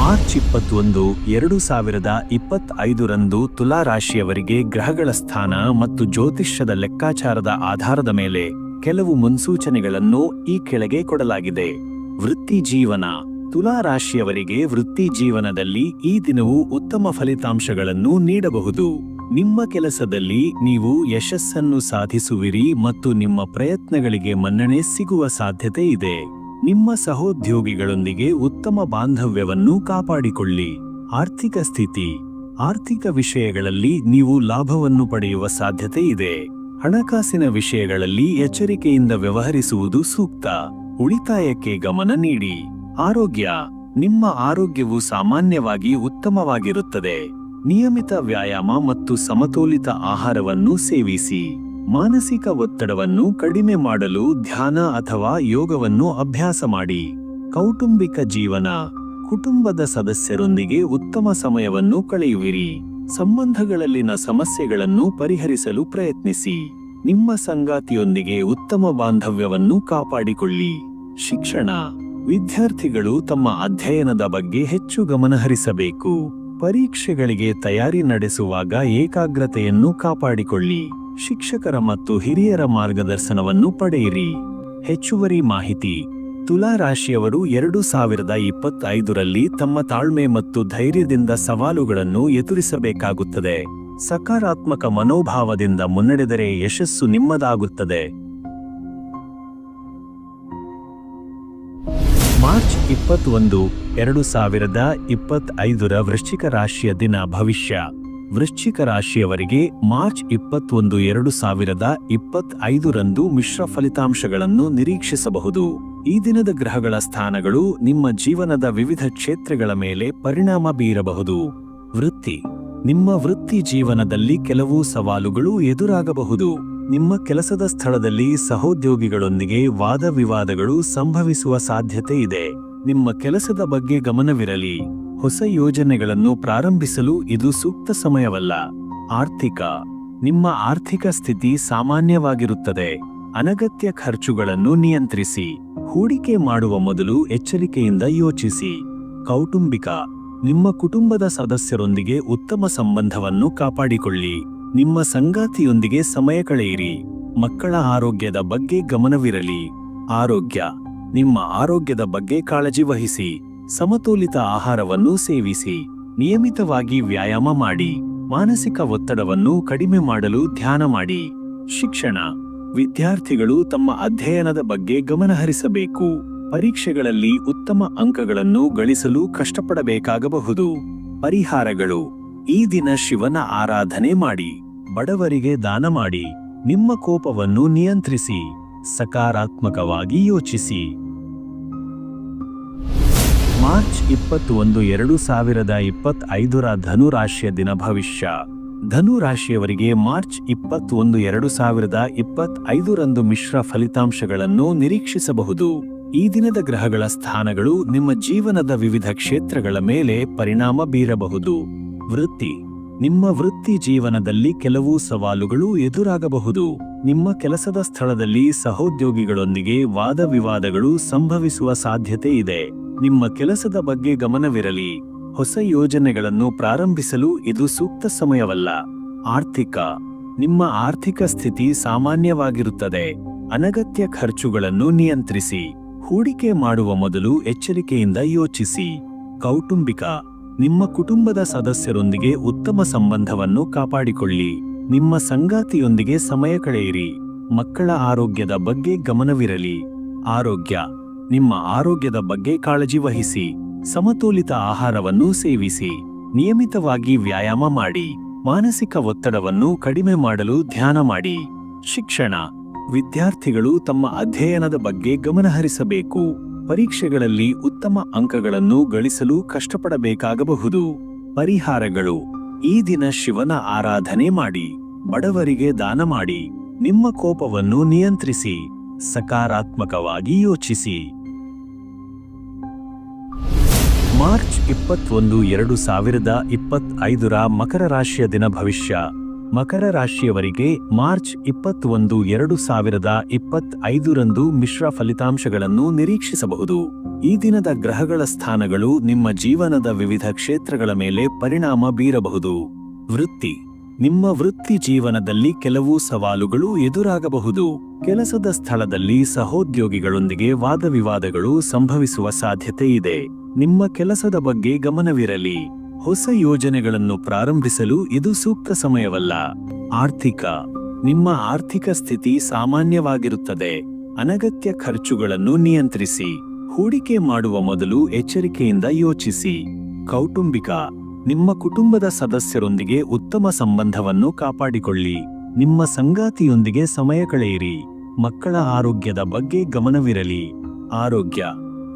ಮಾರ್ಚ್ ಇಪ್ಪತ್ತೊಂದು, ಎರಡು ಸಾವಿರದ ಇಪ್ಪತ್ತೈದರಂದು ತುಲಾ ರಾಶಿಯವರಿಗೆ ಗ್ರಹಗಳ ಸ್ಥಾನ ಮತ್ತು ಜ್ಯೋತಿಷ್ಯದ ಲೆಕ್ಕಾಚಾರದ ಆಧಾರದ ಮೇಲೆ ಕೆಲವು ಮುನ್ಸೂಚನೆಗಳನ್ನು ಈ ಕೆಳಗೆ ಕೊಡಲಾಗಿದೆ. ವೃತ್ತಿ ಜೀವನ. ತುಲಾ ರಾಶಿಯವರಿಗೆ ವೃತ್ತಿ ಜೀವನದಲ್ಲಿ ಈ ದಿನವು ಉತ್ತಮ ಫಲಿತಾಂಶಗಳನ್ನು ನೀಡಬಹುದು. ನಿಮ್ಮ ಕೆಲಸದಲ್ಲಿ ನೀವು ಯಶಸ್ಸನ್ನು ಸಾಧಿಸುವಿರಿ ಮತ್ತು ನಿಮ್ಮ ಪ್ರಯತ್ನಗಳಿಗೆ ಮನ್ನಣೆ ಸಿಗುವ ಸಾಧ್ಯತೆ ಇದೆ. ನಿಮ್ಮ ಸಹೋದ್ಯೋಗಿಗಳೊಂದಿಗೆ ಉತ್ತಮ ಬಾಂಧವ್ಯವನ್ನು ಕಾಪಾಡಿಕೊಳ್ಳಿ. ಆರ್ಥಿಕ ಸ್ಥಿತಿ. ಆರ್ಥಿಕ ವಿಷಯಗಳಲ್ಲಿ ನೀವು ಲಾಭವನ್ನು ಪಡೆಯುವ ಸಾಧ್ಯತೆ ಇದೆ. ಹಣಕಾಸಿನ ವಿಷಯಗಳಲ್ಲಿ ಎಚ್ಚರಿಕೆಯಿಂದ ವ್ಯವಹರಿಸುವುದು ಸೂಕ್ತ. ಉಳಿತಾಯಕ್ಕೆ ಗಮನ ನೀಡಿ. ಆರೋಗ್ಯ. ನಿಮ್ಮ ಆರೋಗ್ಯವು ಸಾಮಾನ್ಯವಾಗಿ ಉತ್ತಮವಾಗಿರುತ್ತದೆ. ನಿಯಮಿತ ವ್ಯಾಯಾಮ ಮತ್ತು ಸಮತೋಲಿತ ಆಹಾರವನ್ನು ಸೇವಿಸಿ. ಮಾನಸಿಕ ಒತ್ತಡವನ್ನು ಕಡಿಮೆ ಮಾಡಲು ಧ್ಯಾನ ಅಥವಾ ಯೋಗವನ್ನು ಅಭ್ಯಾಸ ಮಾಡಿ. ಕೌಟುಂಬಿಕ ಜೀವನ, ಕುಟುಂಬದ ಸದಸ್ಯರೊಂದಿಗೆ ಉತ್ತಮ ಸಮಯವನ್ನು ಕಳೆಯುವಿರಿ. ಸಂಬಂಧಗಳಲ್ಲಿನ ಸಮಸ್ಯೆಗಳನ್ನು ಪರಿಹರಿಸಲು ಪ್ರಯತ್ನಿಸಿ. ನಿಮ್ಮ ಸಂಗಾತಿಯೊಂದಿಗೆ ಉತ್ತಮ ಬಾಂಧವ್ಯವನ್ನು ಕಾಪಾಡಿಕೊಳ್ಳಿ. ಶಿಕ್ಷಣ, ವಿದ್ಯಾರ್ಥಿಗಳು ತಮ್ಮ ಅಧ್ಯಯನದ ಬಗ್ಗೆ ಹೆಚ್ಚು ಗಮನಹರಿಸಬೇಕು. ಪರೀಕ್ಷೆಗಳಿಗೆ ತಯಾರಿ ನಡೆಸುವಾಗ ಏಕಾಗ್ರತೆಯನ್ನು ಕಾಪಾಡಿಕೊಳ್ಳಿ. ಶಿಕ್ಷಕರ ಮತ್ತು ಹಿರಿಯರ ಮಾರ್ಗದರ್ಶನವನ್ನು ಪಡೆಯಿರಿ. ಹೆಚ್ಚುವರಿ ಮಾಹಿತಿ. ತುಲಾ ರಾಶಿಯವರು ಎರಡು ಸಾವಿರದ ಇಪ್ಪತ್ತೈದರಲ್ಲಿ ತಮ್ಮ ತಾಳ್ಮೆ ಮತ್ತು ಧೈರ್ಯದಿಂದ ಸವಾಲುಗಳನ್ನು ಎದುರಿಸಬೇಕಾಗುತ್ತದೆ. ಸಕಾರಾತ್ಮಕ ಮನೋಭಾವದಿಂದ ಮುನ್ನಡೆದರೆ ಯಶಸ್ಸು ನಿಮ್ಮದಾಗುತ್ತದೆ. ಮಾರ್ಚ್ ಇಪ್ಪತ್ತೊಂದು, ಎರಡು ಸಾವಿರದ ಇಪ್ಪತ್ತೈದರ ವೃಶ್ಚಿಕ ರಾಶಿಯ ದಿನ ಭವಿಷ್ಯ. ವೃಶ್ಚಿಕ ರಾಶಿಯವರಿಗೆ ಮಾರ್ಚ್ ಇಪ್ಪತ್ತೊಂದು, ಎರಡು ಸಾವಿರದ ಇಪ್ಪತ್ತೈದರಂದು ಮಿಶ್ರ ಫಲಿತಾಂಶಗಳನ್ನು ನಿರೀಕ್ಷಿಸಬಹುದು. ಈ ದಿನದ ಗ್ರಹಗಳ ಸ್ಥಾನಗಳು ನಿಮ್ಮ ಜೀವನದ ವಿವಿಧ ಕ್ಷೇತ್ರಗಳ ಮೇಲೆ ಪರಿಣಾಮ ಬೀರಬಹುದು. ವೃತ್ತಿ. ನಿಮ್ಮ ವೃತ್ತಿ ಜೀವನದಲ್ಲಿ ಕೆಲವು ಸವಾಲುಗಳು ಎದುರಾಗಬಹುದು. ನಿಮ್ಮ ಕೆಲಸದ ಸ್ಥಳದಲ್ಲಿ ಸಹೋದ್ಯೋಗಿಗಳೊಂದಿಗೆ ವಾದ ವಿವಾದಗಳು ಸಂಭವಿಸುವ ಸಾಧ್ಯತೆ ಇದೆ. ನಿಮ್ಮ ಕೆಲಸದ ಬಗ್ಗೆ ಗಮನವಿರಲಿ. ಹೊಸ ಯೋಜನೆಗಳನ್ನು ಪ್ರಾರಂಭಿಸಲು ಇದು ಸೂಕ್ತ ಸಮಯವಲ್ಲ. ಆರ್ಥಿಕ. ನಿಮ್ಮ ಆರ್ಥಿಕ ಸ್ಥಿತಿ ಸಾಮಾನ್ಯವಾಗಿರುತ್ತದೆ. ಅನಗತ್ಯ ಖರ್ಚುಗಳನ್ನು ನಿಯಂತ್ರಿಸಿ. ಹೂಡಿಕೆ ಮಾಡುವ ಮೊದಲು ಎಚ್ಚರಿಕೆಯಿಂದ ಯೋಚಿಸಿ. ಕೌಟುಂಬಿಕ. ನಿಮ್ಮ ಕುಟುಂಬದ ಸದಸ್ಯರೊಂದಿಗೆ ಉತ್ತಮ ಸಂಬಂಧವನ್ನು ಕಾಪಾಡಿಕೊಳ್ಳಿ. ನಿಮ್ಮ ಸಂಗಾತಿಯೊಂದಿಗೆ ಸಮಯ ಕಳೆಯಿರಿ. ಮಕ್ಕಳ ಆರೋಗ್ಯದ ಬಗ್ಗೆ ಗಮನವಿರಲಿ. ಆರೋಗ್ಯ. ನಿಮ್ಮ ಆರೋಗ್ಯದ ಬಗ್ಗೆ ಕಾಳಜಿ ವಹಿಸಿ. ಸಮತೋಲಿತ ಆಹಾರವನ್ನು ಸೇವಿಸಿ. ನಿಯಮಿತವಾಗಿ ವ್ಯಾಯಾಮ ಮಾಡಿ. ಮಾನಸಿಕ ಒತ್ತಡವನ್ನು ಕಡಿಮೆ ಮಾಡಲು ಧ್ಯಾನ ಮಾಡಿ. ಶಿಕ್ಷಣ. ವಿದ್ಯಾರ್ಥಿಗಳು ತಮ್ಮ ಅಧ್ಯಯನದ ಬಗ್ಗೆ ಗಮನಹರಿಸಬೇಕು. ಪರೀಕ್ಷೆಗಳಲ್ಲಿ ಉತ್ತಮ ಅಂಕಗಳನ್ನು ಗಳಿಸಲು ಕಷ್ಟಪಡಬೇಕಾಗಬಹುದು. ಪರಿಹಾರಗಳು. ಈ ದಿನ ಶಿವನ ಆರಾಧನೆ ಮಾಡಿ. ಬಡವರಿಗೆ ದಾನ ಮಾಡಿ. ನಿಮ್ಮ ಕೋಪವನ್ನು ನಿಯಂತ್ರಿಸಿ. ಸಕಾರಾತ್ಮಕವಾಗಿ ಯೋಚಿಸಿ. ಮಾರ್ಚ್ ಇಪ್ಪತ್ತೊಂದು ಎರಡು ಸಾವಿರದ ಇಪ್ಪತ್ತೈದರ ಧನುರಾಶಿಯ ದಿನ ಭವಿಷ್ಯ. ಧನು ರಾಶಿಯವರಿಗೆ ಮಾರ್ಚ್ ಇಪ್ಪತ್ತೊಂದು ಎರಡು ಸಾವಿರದ ಇಪ್ಪತ್ತೈದರಂದು ಮಿಶ್ರ ಫಲಿತಾಂಶಗಳನ್ನು ನಿರೀಕ್ಷಿಸಬಹುದು. ಈ ದಿನದ ಗ್ರಹಗಳ ಸ್ಥಾನಗಳು ನಿಮ್ಮ ಜೀವನದ ವಿವಿಧ ಕ್ಷೇತ್ರಗಳ ಮೇಲೆ ಪರಿಣಾಮ ಬೀರಬಹುದು. ವೃತ್ತಿ. ನಿಮ್ಮ ವೃತ್ತಿ ಜೀವನದಲ್ಲಿ ಕೆಲವು ಸವಾಲುಗಳು ಎದುರಾಗಬಹುದು. ನಿಮ್ಮ ಕೆಲಸದ ಸ್ಥಳದಲ್ಲಿ ಸಹೋದ್ಯೋಗಿಗಳೊಂದಿಗೆ ವಾದ ವಿವಾದಗಳು ಸಂಭವಿಸುವ ಸಾಧ್ಯತೆ ಇದೆ. ನಿಮ್ಮ ಕೆಲಸದ ಬಗ್ಗೆ ಗಮನವಿರಲಿ. ಹೊಸ ಯೋಜನೆಗಳನ್ನು ಪ್ರಾರಂಭಿಸಲು ಇದು ಸೂಕ್ತ ಸಮಯವಲ್ಲ. ಆರ್ಥಿಕ. ನಿಮ್ಮ ಆರ್ಥಿಕ ಸ್ಥಿತಿ ಸಾಮಾನ್ಯವಾಗಿರುತ್ತದೆ. ಅನಗತ್ಯ ಖರ್ಚುಗಳನ್ನು ನಿಯಂತ್ರಿಸಿ. ಹೂಡಿಕೆ ಮಾಡುವ ಮೊದಲು ಎಚ್ಚರಿಕೆಯಿಂದ ಯೋಚಿಸಿ. ಕೌಟುಂಬಿಕ. ನಿಮ್ಮ ಕುಟುಂಬದ ಸದಸ್ಯರೊಂದಿಗೆ ಉತ್ತಮ ಸಂಬಂಧವನ್ನು ಕಾಪಾಡಿಕೊಳ್ಳಿ. ನಿಮ್ಮ ಸಂಗಾತಿಯೊಂದಿಗೆ ಸಮಯ ಕಳೆಯಿರಿ. ಮಕ್ಕಳ ಆರೋಗ್ಯದ ಬಗ್ಗೆ ಗಮನವಿರಲಿ. ಆರೋಗ್ಯ. ನಿಮ್ಮ ಆರೋಗ್ಯದ ಬಗ್ಗೆ ಕಾಳಜಿ ವಹಿಸಿ. ಸಮತೋಲಿತ ಆಹಾರವನ್ನು ಸೇವಿಸಿ. ನಿಯಮಿತವಾಗಿ ವ್ಯಾಯಾಮ ಮಾಡಿ. ಮಾನಸಿಕ ಒತ್ತಡವನ್ನು ಕಡಿಮೆ ಮಾಡಲು ಧ್ಯಾನ ಮಾಡಿ. ಶಿಕ್ಷಣ. ವಿದ್ಯಾರ್ಥಿಗಳು ತಮ್ಮ ಅಧ್ಯಯನದ ಬಗ್ಗೆ ಗಮನಹರಿಸಬೇಕು. ಪರೀಕ್ಷೆಗಳಲ್ಲಿ ಉತ್ತಮ ಅಂಕಗಳನ್ನು ಗಳಿಸಲು ಕಷ್ಟಪಡಬೇಕಾಗಬಹುದು. ಪರಿಹಾರಗಳು. ಈ ದಿನ ಶಿವನ ಆರಾಧನೆ ಮಾಡಿ. ಬಡವರಿಗೆ ದಾನ ಮಾಡಿ. ನಿಮ್ಮ ಕೋಪವನ್ನು ನಿಯಂತ್ರಿಸಿ. ಸಕಾರಾತ್ಮಕವಾಗಿ ಯೋಚಿಸಿ. ಮಾರ್ಚ್ ಇಪ್ಪತ್ತೊಂದು, ಎರಡು ಸಾವಿರದ ಇಪ್ಪತ್ತೈದರ ಮಕರ ರಾಶಿಯ ದಿನ ಭವಿಷ್ಯ. ಮಕರ ರಾಶಿಯವರಿಗೆ ಮಾರ್ಚ್ ಇಪ್ಪತ್ತೊಂದು, ಎರಡು ಸಾವಿರದ ಇಪ್ಪತ್ತೈದರಂದು ಮಿಶ್ರ ಫಲಿತಾಂಶಗಳನ್ನು ನಿರೀಕ್ಷಿಸಬಹುದು. ಈ ದಿನದ ಗ್ರಹಗಳ ಸ್ಥಾನಗಳು ನಿಮ್ಮ ಜೀವನದ ವಿವಿಧ ಕ್ಷೇತ್ರಗಳ ಮೇಲೆ ಪರಿಣಾಮ ಬೀರಬಹುದು. ವೃತ್ತಿ. ನಿಮ್ಮ ವೃತ್ತಿ ಜೀವನದಲ್ಲಿ ಕೆಲವು ಸವಾಲುಗಳು ಎದುರಾಗಬಹುದು. ಕೆಲಸದ ಸ್ಥಳದಲ್ಲಿ ಸಹೋದ್ಯೋಗಿಗಳೊಂದಿಗೆ ವಾದವಿವಾದಗಳು ಸಂಭವಿಸುವ ಸಾಧ್ಯತೆ ಇದೆ. ನಿಮ್ಮ ಕೆಲಸದ ಬಗ್ಗೆ ಗಮನವಿರಲಿ. ಹೊಸ ಯೋಜನೆಗಳನ್ನು ಪ್ರಾರಂಭಿಸಲು ಇದು ಸೂಕ್ತ ಸಮಯವಲ್ಲ. ಆರ್ಥಿಕ. ನಿಮ್ಮ ಆರ್ಥಿಕ ಸ್ಥಿತಿ ಸಾಮಾನ್ಯವಾಗಿರುತ್ತದೆ. ಅನಗತ್ಯ ಖರ್ಚುಗಳನ್ನು ನಿಯಂತ್ರಿಸಿ. ಹೂಡಿಕೆ ಮಾಡುವ ಮೊದಲು ಎಚ್ಚರಿಕೆಯಿಂದ ಯೋಚಿಸಿ. ಕೌಟುಂಬಿಕ. ನಿಮ್ಮ ಕುಟುಂಬದ ಸದಸ್ಯರೊಂದಿಗೆ ಉತ್ತಮ ಸಂಬಂಧವನ್ನು ಕಾಪಾಡಿಕೊಳ್ಳಿ. ನಿಮ್ಮ ಸಂಗಾತಿಯೊಂದಿಗೆ ಸಮಯ ಕಳೆಯಿರಿ. ಮಕ್ಕಳ ಆರೋಗ್ಯದ ಬಗ್ಗೆ ಗಮನವಿರಲಿ. ಆರೋಗ್ಯ.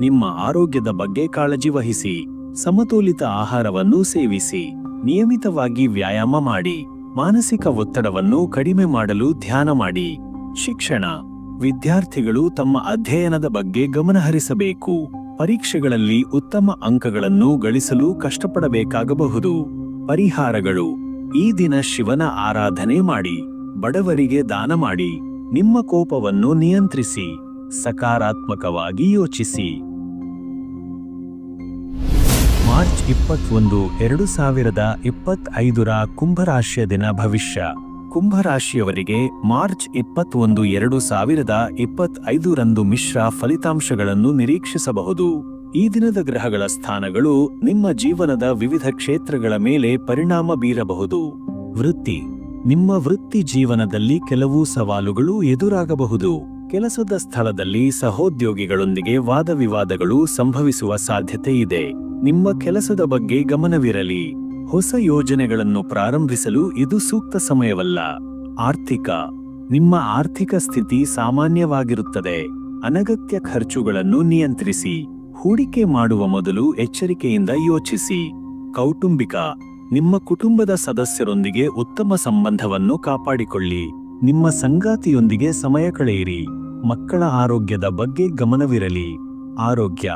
ನಿಮ್ಮ ಆರೋಗ್ಯದ ಬಗ್ಗೆ ಕಾಳಜಿ ವಹಿಸಿ. ಸಮತೋಲಿತ ಆಹಾರವನ್ನು ಸೇವಿಸಿ, ನಿಯಮಿತವಾಗಿ ವ್ಯಾಯಾಮ ಮಾಡಿ, ಮಾನಸಿಕ ಒತ್ತಡವನ್ನು ಕಡಿಮೆ ಮಾಡಲು ಧ್ಯಾನ ಮಾಡಿ. ಶಿಕ್ಷಣ. ವಿದ್ಯಾರ್ಥಿಗಳು ತಮ್ಮ ಅಧ್ಯಯನದ ಬಗ್ಗೆ ಗಮನಹರಿಸಬೇಕು ಪರೀಕ್ಷೆಗಳಲ್ಲಿ ಉತ್ತಮ ಅಂಕಗಳನ್ನು ಗಳಿಸಲು ಕಷ್ಟಪಡಬೇಕಾಗಬಹುದು. ಪರಿಹಾರಗಳು. ಈ ದಿನ ಶಿವನ ಆರಾಧನೆ ಮಾಡಿ, ಬಡವರಿಗೆ ದಾನ ಮಾಡಿ, ನಿಮ್ಮ ಕೋಪವನ್ನು ನಿಯಂತ್ರಿಸಿ, ಸಕಾರಾತ್ಮಕವಾಗಿ ಯೋಚಿಸಿ. ಮಾರ್ಚ್ ಇಪ್ಪತ್ತೊಂದು, ಎರಡು ಸಾವಿರದ ಇಪ್ಪತ್ತೈದರ ಕುಂಭರಾಶಿಯ ದಿನ ಭವಿಷ್ಯ. ಕುಂಭರಾಶಿಯವರಿಗೆ ಮಾರ್ಚ್ ಇಪ್ಪತ್ತೊಂದು, ಎರಡು ಸಾವಿರದ ಇಪ್ಪತ್ತೈದರಂದು ಮಿಶ್ರ ಫಲಿತಾಂಶಗಳನ್ನು ನಿರೀಕ್ಷಿಸಬಹುದು. ಈ ದಿನದ ಗ್ರಹಗಳ ಸ್ಥಾನಗಳು ನಿಮ್ಮ ಜೀವನದ ವಿವಿಧ ಕ್ಷೇತ್ರಗಳ ಮೇಲೆ ಪರಿಣಾಮ ಬೀರಬಹುದು. ವೃತ್ತಿ. ನಿಮ್ಮ ವೃತ್ತಿ ಜೀವನದಲ್ಲಿ ಕೆಲವು ಸವಾಲುಗಳು ಎದುರಾಗಬಹುದು. ಕೆಲಸದ ಸ್ಥಳದಲ್ಲಿ ಸಹೋದ್ಯೋಗಿಗಳೊಂದಿಗೆ ವಾದವಿವಾದಗಳು ಸಂಭವಿಸುವ ಸಾಧ್ಯತೆ ಇದೆ. ನಿಮ್ಮ ಕೆಲಸದ ಬಗ್ಗೆ ಗಮನವಿರಲಿ. ಹೊಸ ಯೋಜನೆಗಳನ್ನು ಪ್ರಾರಂಭಿಸಲು ಇದು ಸೂಕ್ತ ಸಮಯವಲ್ಲ. ಆರ್ಥಿಕ. ನಿಮ್ಮ ಆರ್ಥಿಕ ಸ್ಥಿತಿ ಸಾಮಾನ್ಯವಾಗಿರುತ್ತದೆ. ಅನಗತ್ಯ ಖರ್ಚುಗಳನ್ನು ನಿಯಂತ್ರಿಸಿ. ಹೂಡಿಕೆ ಮಾಡುವ ಮೊದಲು ಎಚ್ಚರಿಕೆಯಿಂದ ಯೋಚಿಸಿ. ಕೌಟುಂಬಿಕ. ನಿಮ್ಮ ಕುಟುಂಬದ ಸದಸ್ಯರೊಂದಿಗೆ ಉತ್ತಮ ಸಂಬಂಧವನ್ನು ಕಾಪಾಡಿಕೊಳ್ಳಿ. ನಿಮ್ಮ ಸಂಗಾತಿಯೊಂದಿಗೆ ಸಮಯ ಕಳೆಯಿರಿ. ಮಕ್ಕಳ ಆರೋಗ್ಯದ ಬಗ್ಗೆ ಗಮನವಿರಲಿ. ಆರೋಗ್ಯ,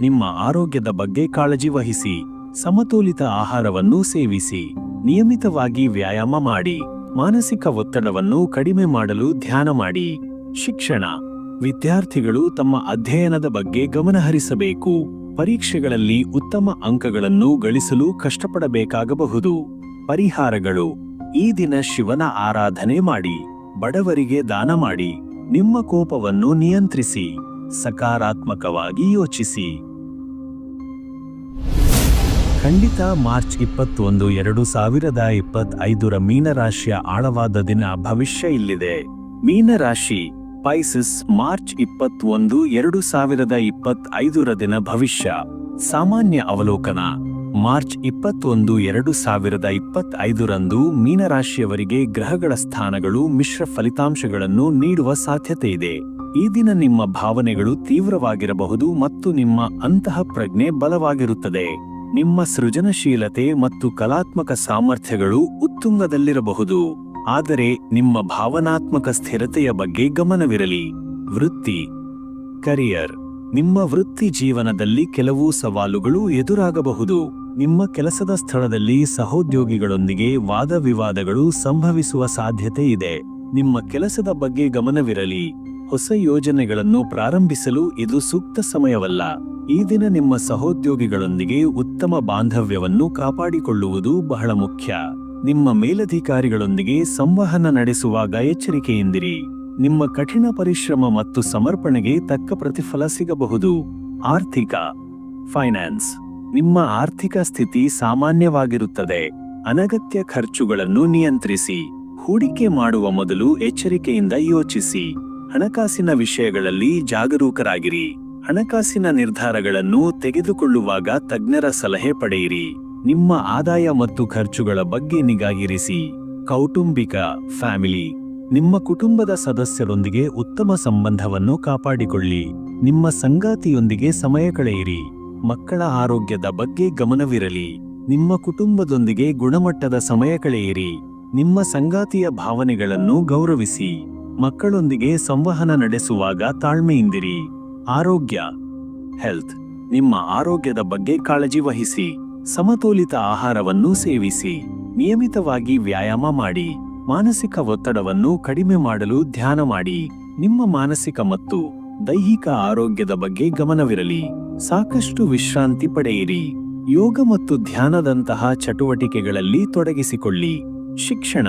ನಿಮ್ಮ ಆರೋಗ್ಯದ ಬಗ್ಗೆ ಕಾಳಜಿ ವಹಿಸಿ. ಸಮತೋಲಿತ ಆಹಾರವನ್ನು ಸೇವಿಸಿ. ನಿಯಮಿತವಾಗಿ ವ್ಯಾಯಾಮ ಮಾಡಿ. ಮಾನಸಿಕ ಒತ್ತಡವನ್ನು ಕಡಿಮೆ ಮಾಡಲು ಧ್ಯಾನ ಮಾಡಿ. ಶಿಕ್ಷಣ, ವಿದ್ಯಾರ್ಥಿಗಳು ತಮ್ಮ ಅಧ್ಯಯನದ ಬಗ್ಗೆ ಗಮನಹರಿಸಬೇಕು ಪರೀಕ್ಷೆಗಳಲ್ಲಿ ಉತ್ತಮ ಅಂಕಗಳನ್ನು ಗಳಿಸಲು ಕಷ್ಟಪಡಬೇಕಾಗಬಹುದು. ಪರಿಹಾರಗಳು ಈ ದಿನ ಶಿವನ ಆರಾಧನೆ ಮಾಡಿ, ಬಡವರಿಗೆ ದಾನ ಮಾಡಿ, ನಿಮ್ಮ ಕೋಪವನ್ನು ನಿಯಂತ್ರಿಸಿ, ಸಕಾರಾತ್ಮಕವಾಗಿ ಯೋಚಿಸಿ. ಖಂಡಿತ ಮಾರ್ಚ್ ಇಪ್ಪತ್ತೊಂದು, ಎರಡು ಸಾವಿರದ ಇಪ್ಪತ್ತೈದರ ಮೀನರಾಶಿಯ ಆಳವಾದ ದಿನ ಭವಿಷ್ಯ ಇಲ್ಲಿದೆ. ಮೀನರಾಶಿ ಪೈಸಿಸ್ ಮಾರ್ಚ್ ಇಪ್ಪತ್ತೊಂದು, ಎರಡು ಸಾವಿರದ ಇಪ್ಪತ್ತೈದರ ದಿನ ಭವಿಷ್ಯ. ಸಾಮಾನ್ಯ ಅವಲೋಕನ. ಮಾರ್ಚ್ ಇಪ್ಪತ್ತೊಂದು, ಎರಡು ಸಾವಿರದ ಇಪ್ಪತ್ತೈದರಂದು ಮೀನರಾಶಿಯವರಿಗೆ ಗ್ರಹಗಳ ಸ್ಥಾನಗಳು ಮಿಶ್ರ ಫಲಿತಾಂಶಗಳನ್ನು ನೀಡುವ ಸಾಧ್ಯತೆ ಇದೆ. ಈ ದಿನ ನಿಮ್ಮ ಭಾವನೆಗಳು ತೀವ್ರವಾಗಿರಬಹುದು ಮತ್ತು ನಿಮ್ಮ ಅಂತಹ ಪ್ರಜ್ಞೆ ಬಲವಾಗಿರುತ್ತದೆ. ನಿಮ್ಮ ಸೃಜನಶೀಲತೆ ಮತ್ತು ಕಲಾತ್ಮಕ ಸಾಮರ್ಥ್ಯಗಳು ಉತ್ತುಂಗದಲ್ಲಿರಬಹುದು. ಆದರೆ ನಿಮ್ಮ ಭಾವನಾತ್ಮಕ ಸ್ಥಿರತೆಯ ಬಗ್ಗೆ ಗಮನವಿರಲಿ. ವೃತ್ತಿ. ಕರಿಯರ್. ನಿಮ್ಮ ವೃತ್ತಿ ಜೀವನದಲ್ಲಿ ಕೆಲವು ಸವಾಲುಗಳು ಎದುರಾಗಬಹುದು. ನಿಮ್ಮ ಕೆಲಸದ ಸ್ಥಳದಲ್ಲಿ ಸಹೋದ್ಯೋಗಿಗಳೊಂದಿಗೆ ವಾದವಿವಾದಗಳು ಸಂಭವಿಸುವ ಸಾಧ್ಯತೆ ಇದೆ. ನಿಮ್ಮ ಕೆಲಸದ ಬಗ್ಗೆ ಗಮನವಿರಲಿ. ಹೊಸ ಯೋಜನೆಗಳನ್ನು ಪ್ರಾರಂಭಿಸಲು ಇದು ಸೂಕ್ತ ಸಮಯವಲ್ಲ. ಈ ದಿನ ನಿಮ್ಮ ಸಹೋದ್ಯೋಗಿಗಳೊಂದಿಗೆ ಉತ್ತಮ ಬಾಂಧವ್ಯವನ್ನು ಕಾಪಾಡಿಕೊಳ್ಳುವುದು ಬಹಳ ಮುಖ್ಯ. ನಿಮ್ಮ ಮೇಲಧಿಕಾರಿಗಳೊಂದಿಗೆ ಸಂವಹನ ನಡೆಸುವಾಗ ಎಚ್ಚರಿಕೆಯಿಂದಿರಿ. ನಿಮ್ಮ ಕಠಿಣ ಪರಿಶ್ರಮ ಮತ್ತು ಸಮರ್ಪಣೆಗೆ ತಕ್ಕ ಪ್ರತಿಫಲ ಸಿಗಬಹುದು. ಆರ್ಥಿಕ, ಫೈನಾನ್ಸ್. ನಿಮ್ಮ ಆರ್ಥಿಕ ಸ್ಥಿತಿ ಸಾಮಾನ್ಯವಾಗಿರುತ್ತದೆ. ಅನಗತ್ಯ ಖರ್ಚುಗಳನ್ನು ನಿಯಂತ್ರಿಸಿ. ಹೂಡಿಕೆ ಮಾಡುವ ಮೊದಲು ಎಚ್ಚರಿಕೆಯಿಂದ ಯೋಚಿಸಿ. ಹಣಕಾಸಿನ ವಿಷಯಗಳಲ್ಲಿ ಜಾಗರೂಕರಾಗಿರಿ. ಹಣಕಾಸಿನ ನಿರ್ಧಾರಗಳನ್ನು ತೆಗೆದುಕೊಳ್ಳುವಾಗ ತಜ್ಞರ ಸಲಹೆ ಪಡೆಯಿರಿ. ನಿಮ್ಮ ಆದಾಯ ಮತ್ತು ಖರ್ಚುಗಳ ಬಗ್ಗೆ ನಿಗಾ ಇರಿಸಿ ಕೌಟುಂಬಿಕ, ಫ್ಯಾಮಿಲಿ, ನಿಮ್ಮ ಕುಟುಂಬದ ಸದಸ್ಯರೊಂದಿಗೆ ಉತ್ತಮ ಸಂಬಂಧವನ್ನು ಕಾಪಾಡಿಕೊಳ್ಳಿ. ನಿಮ್ಮ ಸಂಗಾತಿಯೊಂದಿಗೆ ಸಮಯ ಕಳೆಯಿರಿ. ಮಕ್ಕಳ ಆರೋಗ್ಯದ ಬಗ್ಗೆ ಗಮನವಿರಲಿ. ನಿಮ್ಮ ಕುಟುಂಬದೊಂದಿಗೆ ಗುಣಮಟ್ಟದ ಸಮಯ ಕಳೆಯಿರಿ. ನಿಮ್ಮ ಸಂಗಾತಿಯ ಭಾವನೆಗಳನ್ನು ಗೌರವಿಸಿ. ಮಕ್ಕಳೊಂದಿಗೆ ಸಂವಹನ ನಡೆಸುವಾಗ ತಾಳ್ಮೆಯಿಂದಿರಿ. ಆರೋಗ್ಯ ಹೆಲ್ತ್ ನಿಮ್ಮ ಆರೋಗ್ಯದ ಬಗ್ಗೆ ಕಾಳಜಿ ವಹಿಸಿ. ಸಮತೋಲಿತ ಆಹಾರವನ್ನು ಸೇವಿಸಿ. ನಿಯಮಿತವಾಗಿ ವ್ಯಾಯಾಮ ಮಾಡಿ. ಮಾನಸಿಕ ಒತ್ತಡವನ್ನು ಕಡಿಮೆ ಮಾಡಲು ಧ್ಯಾನ ಮಾಡಿ. ನಿಮ್ಮ ಮಾನಸಿಕ ಮತ್ತು ದೈಹಿಕ ಆರೋಗ್ಯದ ಬಗ್ಗೆ ಗಮನವಿರಲಿ. ಸಾಕಷ್ಟು ವಿಶ್ರಾಂತಿ ಪಡೆಯಿರಿ. ಯೋಗ ಮತ್ತು ಧ್ಯಾನದಂತಹ ಚಟುವಟಿಕೆಗಳಲ್ಲಿ ತೊಡಗಿಸಿಕೊಳ್ಳಿ. ಶಿಕ್ಷಣ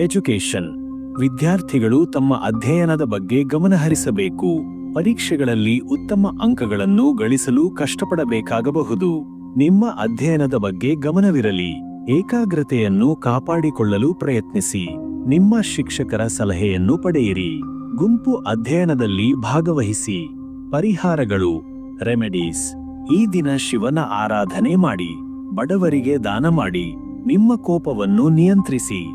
ಎಜುಕೇಶನ್ ವಿದ್ಯಾರ್ಥಿಗಳು ತಮ್ಮ ಅಧ್ಯಯನದ ಬಗ್ಗೆ ಗಮನಹರಿಸಬೇಕು. ಪರೀಕ್ಷೆಗಳಲ್ಲಿ ಉತ್ತಮ ಅಂಕಗಳನ್ನು ಗಳಿಸಲು ಕಷ್ಟಪಡಬೇಕಾಗಬಹುದು. ನಿಮ್ಮ ಅಧ್ಯಯನದ ಬಗ್ಗೆ ಗಮನವಿರಲಿ. ಏಕಾಗ್ರತೆಯನ್ನು ಕಾಪಾಡಿಕೊಳ್ಳಲು ಪ್ರಯತ್ನಿಸಿ. ನಿಮ್ಮ ಶಿಕ್ಷಕರ ಸಲಹೆಯನ್ನು ಪಡೆಯಿರಿ. ಗುಂಪು ಅಧ್ಯಯನದಲ್ಲಿ ಭಾಗವಹಿಸಿ. ಪರಿಹಾರಗಳು. ರೆಮಿಡೀಸ್. ಈ ದಿನ ಶಿವನ ಆರಾಧನೆ ಮಾಡಿ, ಬಡವರಿಗೆ ದಾನ ಮಾಡಿ, ನಿಮ್ಮ ಕೋಪವನ್ನು ನಿಯಂತ್ರಿಸಿ,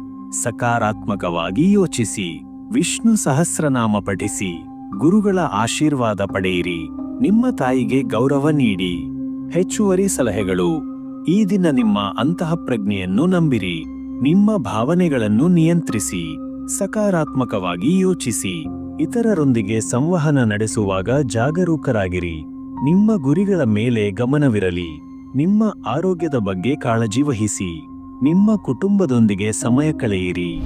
ಸಕಾರಾತ್ಮಕವಾಗಿ ಯೋಚಿಸಿ, ವಿಷ್ಣು ಸಹಸ್ರನಾಮ ಪಠಿಸಿ, ಗುರುಗಳ ಆಶೀರ್ವಾದ ಪಡೆಯಿರಿ, ನಿಮ್ಮ ತಾಯಿಗೆ ಗೌರವ ನೀಡಿ. ಹೆಚ್ಚುವರಿ ಸಲಹೆಗಳು. ಈ ದಿನ ನಿಮ್ಮ ಅಂತಹ ಪ್ರಜ್ಞೆಯನ್ನು ನಂಬಿರಿ, ನಿಮ್ಮ ಭಾವನೆಗಳನ್ನು ನಿಯಂತ್ರಿಸಿ, ಸಕಾರಾತ್ಮಕವಾಗಿ ಯೋಚಿಸಿ, ಇತರರೊಂದಿಗೆ ಸಂವಹನ ನಡೆಸುವಾಗ ಜಾಗರೂಕರಾಗಿರಿ. ನಿಮ್ಮ ಗುರಿಗಳ ಮೇಲೆ ಗಮನವಿರಲಿ. ನಿಮ್ಮ ಆರೋಗ್ಯದ ಬಗ್ಗೆ ಕಾಳಜಿ ವಹಿಸಿ. ನಿಮ್ಮ ಕುಟುಂಬದೊಂದಿಗೆ ಸಮಯ ಕಳೆಯಿರಿ.